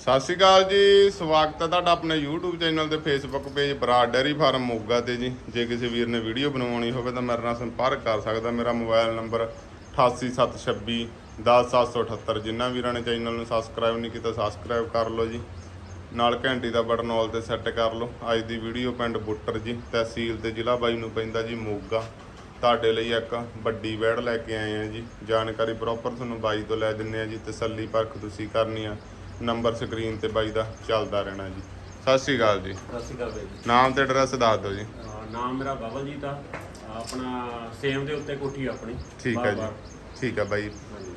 ਸਤਿ ਸ਼੍ਰੀ ਅਕਾਲ ਜੀ, ਸਵਾਗਤ ਹੈ ਤੁਹਾਡਾ ਆਪਣੇ YouTube ਚੈਨਲ ਤੇ Facebook page Brar dairy farm Moga ਤੇ ਜੀ। ਜੇ ਕਿਸੇ ਵੀਰ ਨੇ ਵੀਡੀਓ ਬਣਵਾਉਣੀ ਹੋਵੇ ਤਾਂ ਮੇਰੇ ਨਾਲ ਸੰਪਰਕ ਕਰ ਸਕਦਾ। ਮੇਰਾ ਮੋਬਾਈਲ ਨੰਬਰ 88726 10778 ਜਿਨ੍ਹਾਂ ਵੀਰਾਂ ਨੇ ਚੈਨਲ ਨੂੰ ਸਬਸਕ੍ਰਾਈਬ ਨਹੀਂ ਕੀਤਾ ਸਬਸਕ੍ਰਾਈਬ ਕਰ ਲਓ ਜੀ। ਨਾਲ ਘੰਟੀ ਦਾ ਬਟਨ ਆਲ ਤੇ ਸੈੱਟ ਕਰ ਲਓ। ਅੱਜ ਦੀ ਵੀਡੀਓ ਪਿੰਡ ਬੁੱਟਰ ਜੀ, ਤਹਿਸੀਲ ਤੇ ਜ਼ਿਲ੍ਹਾ ਬਾਈ ਨੂੰ ਪੈਂਦਾ ਜੀ ਮੋਗਾ। ਤੁਹਾਡੇ ਲਈ ਇੱਕ ਵੱਡੀ ਵੈੜ ਲੈ ਕੇ ਆਏ ਆ ਜੀ। ਜਾਣਕਾਰੀ ਪ੍ਰੋਪਰ ਤੁਹਾਨੂੰ ਬਾਈ ਤੋਂ ਲੈ ਦਿੰਨੇ ਆ ਜੀ ਤਸੱਲੀ ਪਰਖ ਤੁਸੀਂ ਕਰਨੀ ਆ। ਨੰਬਰ ਸਕਰੀਨ ਤੇ ਬਾਈ ਦਾ ਚੱਲਦਾ ਰਹਿਣਾ ਜੀ। ਸਤਿ ਸ਼੍ਰੀ ਅਕਾਲ ਜੀ। ਸਤਿ ਸ਼੍ਰੀ ਅਕਾਲ ਬਾਈ ਜੀ। ਨਾਮ ਤੇ ਐਡਰੈਸ ਦੱਸ ਦਿਓ ਜੀ। ਅਹ ਨਾਮ ਮੇਰਾ ਬਬਲਜੀਤ ਆ ਆਪਣਾ ਸੇਮ ਦੇ ਉੱਤੇ ਕੋਠੀ ਆ ਆਪਣੀ। ਠੀਕ ਹੈ ਜੀ। ਬਾਰ-ਬਾਰ। ਠੀਕ ਹੈ ਬਾਈ। ਹਾਂਜੀ।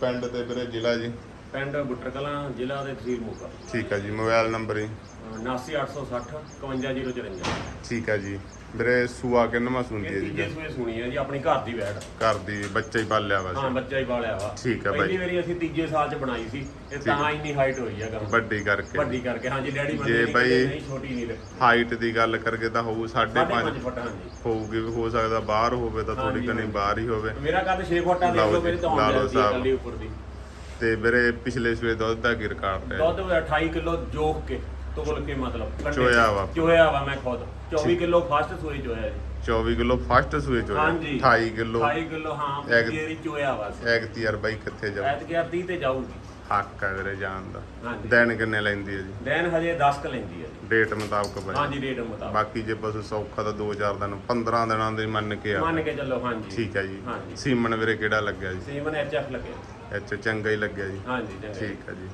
ਪਿੰਡ ਤੇ ਵੀਰੇ ਜ਼ਿਲ੍ਹਾ ਜੀ। ਪਿੰਡ ਕਲਾਂ ਜ਼ਿਲ੍ਹਾ ਦੇ ਤਹਿਸੀਲ ਮੋਗਾ। ਠੀਕ ਹੈ ਜੀ ਮੋਬਾਈਲ ਨੰਬਰ ਜੀ। 79860 51054 ਠੀਕ ਹੈ ਜੀ। ਵੀਰੇ ਸੂਆ ਕਿੰਨਵਾਂ ਸੁਣਦੀ ਹੈ ਜੀ? ਤੀਜੇ ਸੂਏ ਸੁਣੀ ਹੈ ਜੀ ਆਪਣੀ ਘਰ ਦੀ ਵੈੜ ਘਰ ਦੀ ਬੱਚਾ ਹੀ ਪਾਲਿਆ ਵਾ ਹਾਂ ਬੱਚਾ ਹੀ ਪਾਲਿਆ ਵਾ। ਠੀਕ ਆ ਬਾਈ। ਪਹਿਲੀ ਵਾਰੀ ਅਸੀਂ ਤੀਜੇ ਸਾਲ ਚ ਬਣਾਈ ਸੀ ਇਹ ਤਾਂ ਇੰਨੀ ਹਾਈਟ ਹੋਈ ਆ ਗਾਂ ਵੱਡੀ ਕਰਕੇ। ਵੱਡੀ ਕਰਕੇ ਡੈਡੀ ਜੇ ਬੰਦੇ ਬਾਈ- ਨਹੀਂ ਛੋਟੀ ਨਹੀਂ ਰੱਖੀ ਹਾਈਟ ਦੀ ਗੱਲ ਕਰਕੇ ਤਾਂ ਹੋਊ 5.5 5.5 ਫੁੱਟ ਹਾਂਜੀ। ਹੋਊਗੀ ਵੀ ਹੋ ਸਕਦਾ ਬਾਹਰ ਹੋਵੇ ਤਾਂ ਥੋੜੀ ਹਾਂਜੀ। ਬਾਹਰ ਹੀ ਹੋਵੇ। ਮੇਰਾ ਕੱਦ 6 ਫੁੱਟ ਆ ਦੇਖ ਲਓ ਲਓ ਜੀ, ਮੇਰੇ ਤੋਂ ਲਾ ਲਓ ਆਉਣ ਜਾਂਦੀ ਸਾਹਿਬ। ਕੱਲੀ ਉੱਪਰ ਦੀ। ਤੇ ਵੀਰੇ ਪਿਛਲੇ ਸਵੇ ਦੁੱਧ ਦਾ ਕੀ ਰਿਕਾਰਡ ਹੈ ਦੁੱਧ 28 ਕਿਲੋ ਜੋਖ ਕੇ ਤੋਲ ਕੇ ਮਤਲਬ ਕੰਡੇ ਚੋਇਆ ਵਾ। ਚੋਇਆ ਵਾ ਮੈਂ ਖੁਦ। 24 ਕਿਲੋ ਫਸਟ ਸੂਈ ਚੋਇਆ ਜੀ। 24 ਕਿਲੋ ਫਸਟ ਸੂਏ ਚੋਂ ਹਾਂਜੀ। 28 ਕਿਲੋ। 28 ਕਿਲੋ ਹਾਂ ਮੇਰੀ ਚੋਇਆ ਵਾ। ਐਗਤੀ ਯਾਰ ਬਾਈ ਕਿੱਥੇ ਜਾਊ? ਐਤ ਗਿਆ 30 ਤੇ ਜਾਊਗੀ। ਹੱਕ ਹੈ ਵੀਰੇ ਜਾਣ ਦਾ। ਹਾਂਜੀ। ਦਿਨ ਕਿੰਨੇ ਲੈਂਦੀ ਹੈ ਜੀ? ਦੇਨ ਹਜੇ 10 ਕ ਲੈਂਦੀ ਹੈ ਜੀ। ਡੇਟ ਮੁਤਾਬਕ ਬਾਈ। ਹਾਂਜੀ ਰੇਟ ਮੁਤਾਬਕ। ਬਾਕੀ ਜੇ ਪਸ਼ੂ ਸੌਖਾ ਤਾਂ 2-4 ਦਿਨ 15 ਦਿਨਾਂ ਦੇ ਮੰਨ ਕੇ ਆ। ਮੰਨ ਕੇ ਚੱਲੋ ਹਾਂਜੀ। ਠੀਕ ਹੈ ਜੀ। ਹਾਂਜੀ। ਸੀਮਨ ਵੀਰੇ ਕਿਹੜਾ ਲੱਗਿਆ ਜੀ? ਸੀਮਨ ਐਚਐਫ ਲੱਗੇ ਅੱਛਾ ਚੰਗਾ ਹੀ ਲੱਗਿਆ ਜੀ। ਹਾਂਜੀ ਚੰਗਾ। ਜੀ। ਠੀਕ ਹੈ ਜੀ।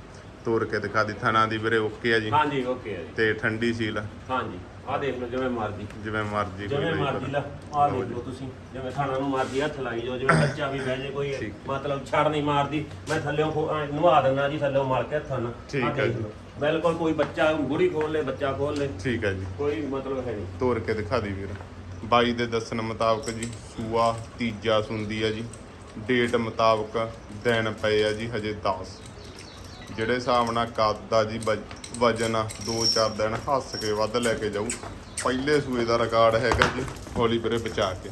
ਤੋਰ ਕੇ ਦਿਖਾ ਦੀ ਥਣਾ ਦੀ ਵੀਰੇ ਓਕੇ ਆ ਜੀ। ਹਾਂਜੀ ਓਕੇ ਹੈ ਜੀ। ਤੇ ਠੰਡੀ ਸੀਲ ਹਾਂਜੀ ਆਹ ਦੇਖ ਲਓ ਜਿਵੇਂ ਮਰਜ਼ੀ। ਜਿਵੇਂ ਮਰਜ਼ੀ ਕੋਈ ਜਿਵੇਂ ਮਰਜ਼ੀ ਲਾ ਆਹ ਦੇਖ ਲਓ ਤੁਸੀਂ ਜਿਵੇਂ ਖਾਣਾ ਨੂੰ ਮਰਜ਼ੀ ਹੱਥ ਲਾਈ ਜਾਓ ਜਿਵੇਂ ਬੱਚਾ ਵੀ ਬਹਿ ਜੇ ਕੋਈ। ਮਤਲਬ ਛੜ ਨਹੀਂ ਮਾਰਦੀ ਮੈਂ ਥੱਲੇੋਂ ਨਵਾ ਦਿੰਦਾ ਜੀ ਥੱਲੇੋਂ ਮਾਰ ਕੇ ਆਹ ਹੈ ਦੇਖ। ਲਓ। ਬਿਲਕੁਲ ਕੋਈ ਬੱਚਾ ਗੁੜੀ ਖੋਲ ਲੇ ਬੱਚਾ ਖੋਲ ਲੇ। ਠੀਕ ਹੈ ਜੀ। ਕੋਈ ਮਤਲਬ ਹੈ ਨਹੀਂ। ਤੋਰ ਕੇ ਦਿਖਾ ਦੀ ਵੀਰ। ਬਾਈ ਦੇ ਦੱਸਣ ਮੁਤਾਬਕ ਜੀ ਸੂਆ ਤੀਜਾ ਸੁੰਦੀ ਆ ਜੀ। ਡੇਟ ਮੁਤਾਬਕ ਦਿਨ ਪਏ ਆ ਜੀ ਹਜੇ 10 ਜਿਹੜੇ ਹਿਸਾਬ ਨਾਲ ਕੱਦ ਦਾ ਜੀ ਵਜ- ਵਜਨ ਆ 2-4 ਦਿਨ ਹੱਸ ਕੇ ਵੱਧ ਲੈ ਕੇ ਜਾਊ। ਪਹਿਲੇ ਸੂਏ ਦਾ ਰਿਕਾਰਡ ਹੈਗਾ ਜੀ, ਹੌਲੀ ਵੀਰੇ ਬਚਾ ਕੇ।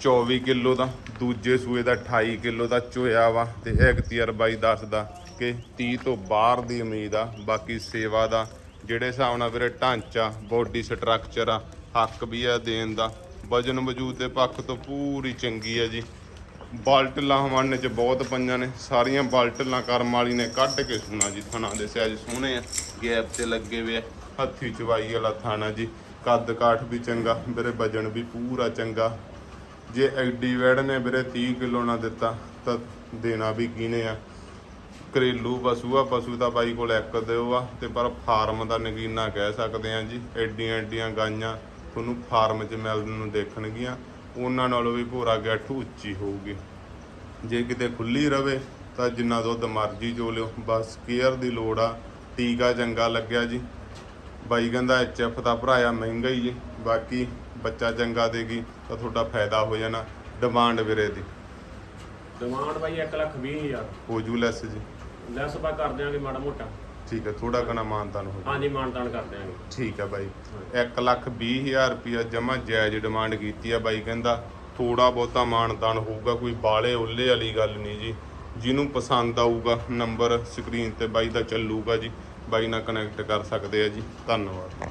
24 ਕਿਲੋ ਦਾ, ਦੂਜੇ ਸੂਏ ਦਾ 28 ਕਿਲੋ ਦਾ ਚੋਇਆ ਵਾ ਤੇ ਇਖਤਿਆਰ ਬਾਈ ਦੱਸਦਾ ਕਿ 30 ਤੋਂ ਬਾਹਰ ਦੀ ਉਮੀਦ ਆ, ਬਾਕੀ ਸੇਵਾ ਦਾ ਜਿਹੜੇ ਹਿਸਾਬ ਨਾਲ ਵੀਰੇ ਢਾਂਚਾ ਬੋਡੀ ਸਟਰਕਚਰ ਆ, ਹੱਕ ਵੀ ਆ ਦੇਣ ਦਾ। ਵਜਨ ਵਜੂਦ ਦੇ ਪੱਖ ਤੋਂ ਪੂਰੀ ਚੰਗੀ ਆ ਜੀ। ਬਾਲਟਲਾਂ ਹਵਾਨੇ ਚ ਬਹੁਤ ਪਈਆਂ ਨੇ, ਸਾਰੀਆਂ ਬਾਲਟਲਾਂ ਕਰਮ ਵਾਲੀ ਨੇ ਕੱਢ ਕੇ ਸੁਣਾ ਜੀ, ਥਣਾ ਦੇ ਸਿਆਜ ਸੋਹਣੇ ਆ, ਗੈਪ ਤੇ ਲੱਗੇ ਵੇ ਆ, ਹੱਥੀ ਚਵਾਈ ਵਾਲਾ ਥਾਣਾ ਜੀ, ਕੱਦ ਕਾਠ ਵੀ ਚੰਗਾ, ਵੀਰੇ ਵਜਨ ਵੀ ਪੂਰਾ ਚੰਗਾ, ਜੇ ਐਡੀ ਵੈੜ ਨੇ ਵੀਰੇ 30 ਕਿਲੋ ਨਾ ਦਿੱਤਾ, ਤਾਂ ਦੇਣਾ ਵੀ ਕਿਹਨੇ ਆ? ਘਰੇਲੂ ਪਸ਼ੂ ਆ, ਪਸ਼ੂ ਤਾਂ ਬਾਈ ਕੋਲ ਇੱਕ ਦਿਓ ਆ, ਤੇ ਪਰ ਫਾਰਮ ਦਾ ਨਗੀਨਾ ਕਹਿ ਸਕਦੇ ਆ ਜੀ ਐਡੀਆਂ ਐਡੀਆਂ ਗਾਈਆਂ ਤੁਹਾਨੂੰ ਫਾਰਮ 'ਚ ਮਿਲਣ ਨੂੰ ਦੇਖਣਗੀਆਂ। ਉਹਨਾਂ ਨਾਲੋਂ ਵੀ ਭੋਰਾ ਗੱਠ ਉੱਚੀ ਹੋਊਗੀ। ਜੇ ਕਿਤੇ ਖੁੱਲੀ ਰਵੇ ਤਾਂ ਜਿੰਨਾ ਦੁੱਧ ਮਰਜ਼ੀ ਚੋ ਲਿਓ। ਬਸ ਕੇਅਰ ਦੀ ਲੋੜ ਆ। ਟੀਕਾ ਚੰਗਾ ਲੱਗਿਆ ਜੀ। ਬਾਈ ਕਹਿੰਦਾ ਐਚਐਫ ਦਾ ਭਰਾਇਆ ਮਹਿੰਗਾ ਹੀ ਜੀ ਬਾਕੀ ਬੱਚਾ ਚੰਗਾ ਦੇਗੀ ਤਾਂ ਤੁਹਾਡਾ ਫਾਇਦਾ ਹੋ ਜਾਣਾ। ਡਿਮਾਂਡ ਵੀਰੇ ਦੀ। ਡਿਮਾਂਡ ਬਾਈ 1 ਲੱਖ 20 ਹਜ਼ਾਰ। ਹੋ ਜੂ ਲੈਸ ਜੀ। ਲੈਸ ਪਾ ਕਰ ਦਿਆਂਗੇ ਮਾੜਾ ਮੋਟਾ। ਠੀਕ ਹੈ ਥੋੜਾ ਕਣਾ ਮਾਨਤਾਨ ਹੋ ਜਾਊ। ਹਾਂਜੀ ਮਾਨਤਾਨ ਕਰ ਦਿਆਂਗੇ ਠੀਕ ਹੈ ਬਾਈ। 1 ਲੱਖ 20 ਹਜ਼ਾਰ ਰੁਪਿਆ ਜਮਾ ਜਾਇਜ਼ ਡਿਮਾਂਡ ਕੀਤੀ ਆ ਬਾਈ ਕਹਿੰਦਾ। ਥੋੜਾ ਬਹੁਤਾ ਮਾਨਤਾਨ ਹੋਊਗਾ ਕੋਈ ਬਾਲੇ ਉੱਲੇ ਵਾਲੀ ਗੱਲ ਨਹੀਂ ਜੀ। ਜਿਹਨੂੰ ਪਸੰਦ ਆਊਗਾ ਨੰਬਰ ਸਕਰੀਨ ਤੇ ਬਾਈ ਦਾ ਚੱਲੂਗਾ ਜੀ। ਬਾਈ ਨਾਲ ਕਨੈਕਟ ਕਰ ਸਕਦੇ ਆ ਜੀ। ਧੰਨਵਾਦ।